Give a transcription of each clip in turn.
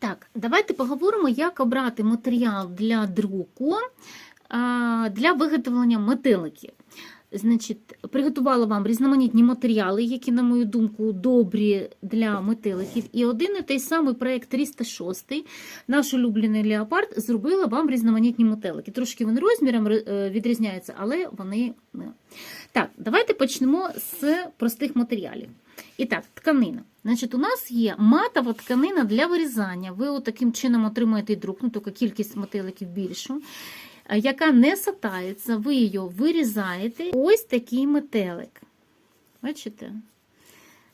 Так, давайте поговоримо, як обрати матеріал для друку для виготовлення метеликів. Значить, приготувала вам різноманітні матеріали, які, на мою думку, добрі для метеликів. І один і той самий проєкт 306, наш улюблений леопард, зробила вам різноманітні метелики. Трошки вони розміром е, відрізняються, але вони. не. Так, давайте почнемо з простих матеріалів. І так, тканина. Значить, у нас є матова тканина для вирізання. Ви таким чином отримуєте друк, ну тільки кількість мотиликів більшу, е, яка не сатається, ви її вирізаєте. Ось такий метелик. Бачите?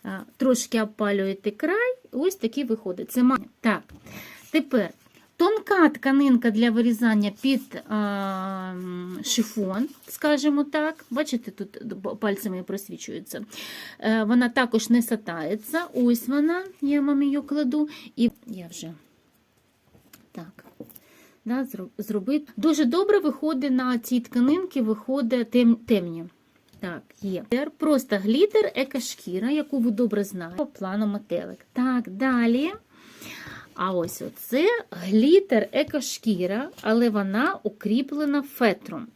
Е, Трошки опалюєте край, ось такий виходить. Це ма- Так, тепер тонка тканинка для вирізання під а, шифон, скажімо так. Бачите, тут пальцями просвічується. Е, Вона також не сатається. Ось вона, я вам її кладу. І я вже так. Да, зробити. Дуже добре виходить на цій тканинці, виходить тем, темні. Так, є. Просто глітер, екошкіра, яку ви добре знаєте. По плану метелик. Так, далі. А ось оце глітер екошкіра, але вона укріплена фетром.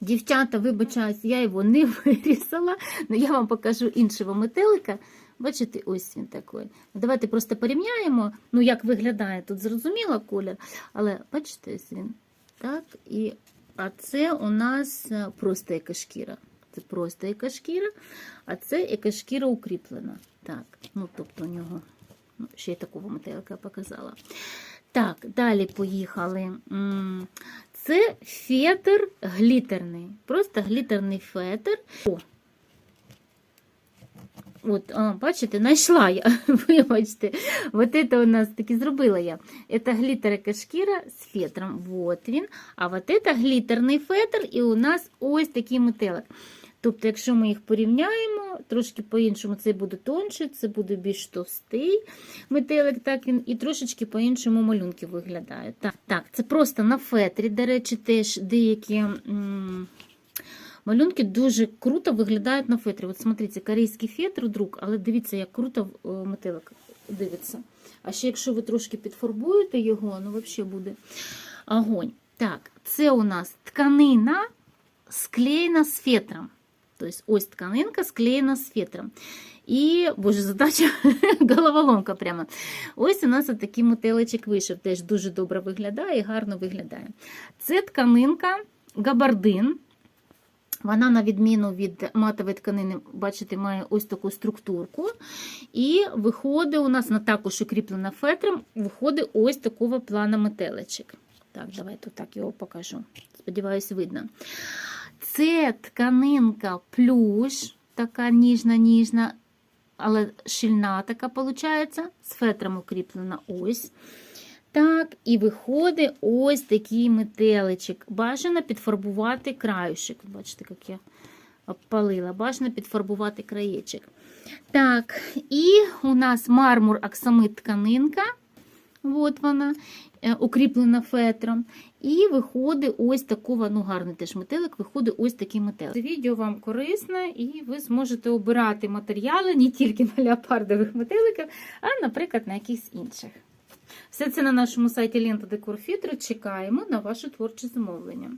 Дівчата, вибачаюсь, я його не вирізала, але я вам покажу іншого метелика. Бачите, ось він такий. Давайте просто порівняємо, ну як виглядає тут зрозуміло колір, але бачите, ось він. Так, і, а це у нас просто екошкіра. Це просто екошкіра, а це екошкіра укріплена. Так, ну тобто у нього ну, ще й такого метелика я показала. Так, далі поїхали. М, Це фетр глітерний. Просто глітерний фетр. О. От, а, бачите, знайшла я. Вибачте, вот это у нас таки зробила я. Это глітерика шкіра з фетром. Вот він. А вот это глітерний фетр, і у нас ось такий метелик. Тобто, якщо ми їх порівняємо, трошки по-іншому це буде тонше, це буде більш товстий метелик, так він і трошечки по-іншому малюнки виглядає. Так, так, це просто на фетрі, до речі, теж деякі малюнки дуже круто виглядають на фетрі. От смотрите, корейський фетр друк, але дивіться, як круто е, метелик дивиться. А ще якщо ви трошки підфарбуєте його, ну взагалі буде огонь. Так, це у нас тканина склеєна з фетром. Тобто ось тканинка склеєна з фетром. І, боже, задача головоломка прямо. Ось у нас такий мотелечок вийшов. Теж дуже добре виглядає і гарно виглядає. Це тканинка габардин. Вона, на відміну від матової тканини, бачите, має ось таку структурку. І виходить у нас, вона також укріплена фетром, виходить ось такого плана метелечок. Так, давайте так його покажу. Сподіваюсь, видно. Це тканинка плюш, така ніжна-ніжна, але щільна така виходить, з фетром укріплена ось. Так, і виходить ось такий метеличок. Бажано підфарбувати краюшек. Бачите, як я обпалила. Бажано підфарбувати краєчок. Так, і у нас мармур аксамит тканинка. От вона, е, укріплена фетром. І виходить ось такого, ну гарний теж метелик, виходить ось такий метелик. Це відео вам корисне, і ви зможете обирати матеріали не тільки на леопардових метеликах, а, наприклад, на якихось інших. Все це на нашому сайті Лента Декор Фітро. Чекаємо на ваше творче замовлення.